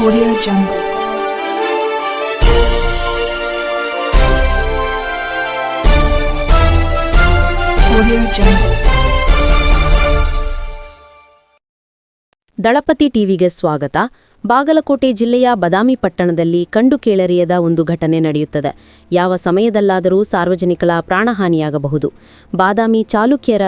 Audio Jungle. Audio Jungle. ದಳಪತಿ ಟಿವಿಗೆ ಸ್ವಾಗತ ಬಾಗಲಕೋಟೆ ಜಿಲ್ಲೆಯ ಬದಾಮಿ ಪಟ್ಟಣದಲ್ಲಿ ಕಂಡು ಕೇಳರಿಯದ ಒಂದು ಘಟನೆ ನಡೆಯುತ್ತದೆ ಯಾವ ಸಮಯದಲ್ಲಾದರೂ ಸಾರ್ವಜನಿಕರ ಪ್ರಾಣಹಾನಿಯಾಗಬಹುದು ಬಾದಾಮಿ ಚಾಲುಕ್ಯರ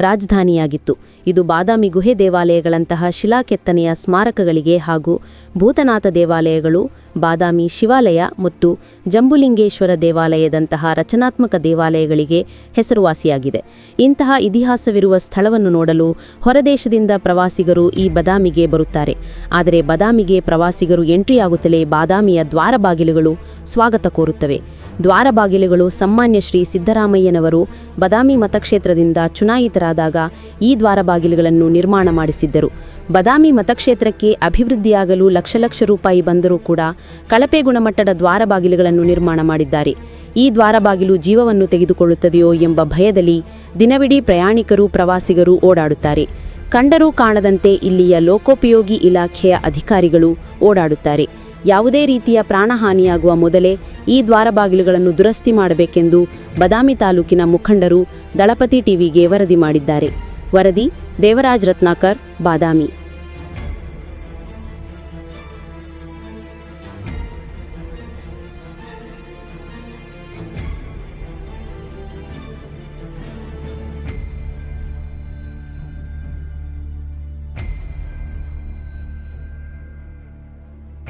ರಾಜಧಾನಿಯಾಗಿತ್ತು. ಇದು ಬಾದಾಮಿ ಗುಹೆ ದೇವಾಲಯಗಳಂತಹ ಶಿಲಾಕೆತ್ತನೆಯ ಸ್ಮಾರಕಗಳಿಗೆ ಹಾಗೂ ಭೂತನಾಥ ದೇವಾಲಯಗಳು, ಬಾದಾಮಿ ಶಿವಾಲಯ ಮತ್ತು ಜಂಬುಲಿಂಗೇಶ್ವರ ದೇವಾಲಯದಂತಹ ರಚನಾತ್ಮಕ ದೇವಾಲಯಗಳಿಗೆ ಹೆಸರುವಾಸಿಯಾಗಿದೆ. ಇಂತಹ ಇತಿಹಾಸವಿರುವ ಸ್ಥಳವನ್ನು ನೋಡಲು ಹೊರದೇಶದಿಂದ ಪ್ರವಾಸಿಗರು ಈ ಬದಾಮಿಗೆ ಬರುತ್ತಾರೆ. ಆದರೆ ಬದಾಮಿಗೆ ಪ್ರವಾಸಿಗರು ಎಂಟ್ರಿಯಾಗುತ್ತಲೇ ಬಾದಾಮಿಯ ದ್ವಾರ ಬಾಗಿಲುಗಳು ಸ್ವಾಗತ ಕೋರುತ್ತವೆ. ದ್ವಾರ ಬಾಗಿಲುಗಳು ಸನ್ಮಾನ್ಯ ಶ್ರೀ ಸಿದ್ದರಾಮಯ್ಯನವರು ಬದಾಮಿ ಮತಕ್ಷೇತ್ರದಿಂದ ಚುನಾಯಿತರಾದಾಗ ಈ ದ್ವಾರಬಾಗಿಲುಗಳನ್ನು ನಿರ್ಮಾಣ ಮಾಡಿಸಿದ್ದರು. ಬದಾಮಿ ಮತಕ್ಷೇತ್ರಕ್ಕೆ ಅಭಿವೃದ್ಧಿಯಾಗಲು ಲಕ್ಷ ಲಕ್ಷ ರೂಪಾಯಿ ಬಂದರೂ ಕೂಡ ಕಳಪೆ ಗುಣಮಟ್ಟದ ದ್ವಾರ ಬಾಗಿಲುಗಳನ್ನು ನಿರ್ಮಾಣ ಮಾಡಿದ್ದಾರೆ. ಈ ದ್ವಾರಬಾಗಿಲು ಜೀವವನ್ನು ತೆಗೆದುಕೊಳ್ಳುತ್ತದೆಯೋ ಎಂಬ ಭಯದಲ್ಲಿ ದಿನವಿಡೀ ಪ್ರಯಾಣಿಕರು, ಪ್ರವಾಸಿಗರು ಓಡಾಡುತ್ತಾರೆ. ಕಂಡರೂ ಕಾಣದಂತೆ ಇಲ್ಲಿಯ ಲೋಕೋಪಯೋಗಿ ಇಲಾಖೆಯ ಅಧಿಕಾರಿಗಳು ಓಡಾಡುತ್ತಾರೆ. ಯಾವುದೇ ರೀತಿಯ ಪ್ರಾಣಹಾನಿಯಾಗುವ ಮೊದಲೇ ಈ ದ್ವಾರಬಾಗಿಲುಗಳನ್ನು ದುರಸ್ತಿ ಮಾಡಬೇಕೆಂದು ಬದಾಮಿ ತಾಲೂಕಿನ ಮುಖಂಡರು ದಳಪತಿ ಟಿವಿಗೆ ವರದಿ ಮಾಡಿದ್ದಾರೆ. ವರದಿ ದೇವರಾಜ್ ರತ್ನಾಕರ್, ಬಾದಾಮಿ.